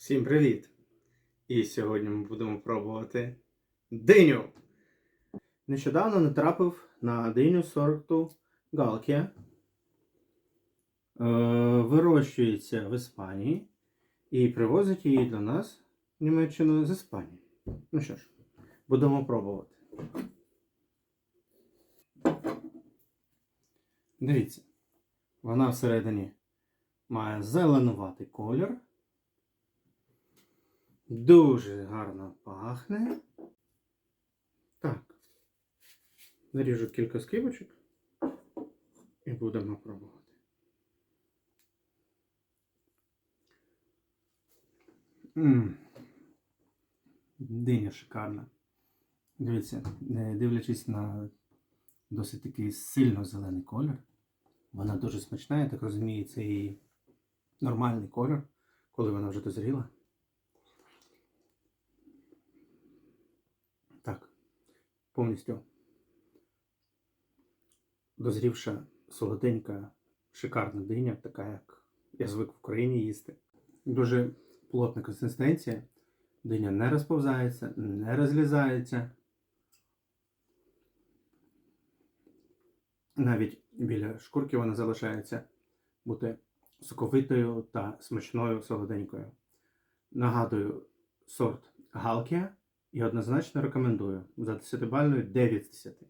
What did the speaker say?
Всім привіт! І сьогодні ми будемо пробувати диню. Нещодавно натрапив на диню сорту Галкія. Е, вирощується в Іспанії і привозять її до нас в Німеччину з Іспанії. Ну що ж, будемо пробувати. Дивіться, вона всередині має зеленуватий колір. Дуже гарно пахне. Так. Наріжу кілька скибочок і будемо пробувати. Мм. Диня шикарна. Дивіться, дивлячись на досить такий сильно зелений колір. Вона дуже смачна, я так розумію, це її нормальний колір, коли вона вже дозріла. Так, повністю дозрівша солоденька, шикарна диня, така як я звик в Україні їсти. Дуже плотна консистенція. Диня не розповзається, не розлізається. Навіть біля шкурки вона залишається бути соковитою та смачною солоденькою. Нагадую, сорт Галкія і однозначно рекомендую за 10 бальною 9 з 10.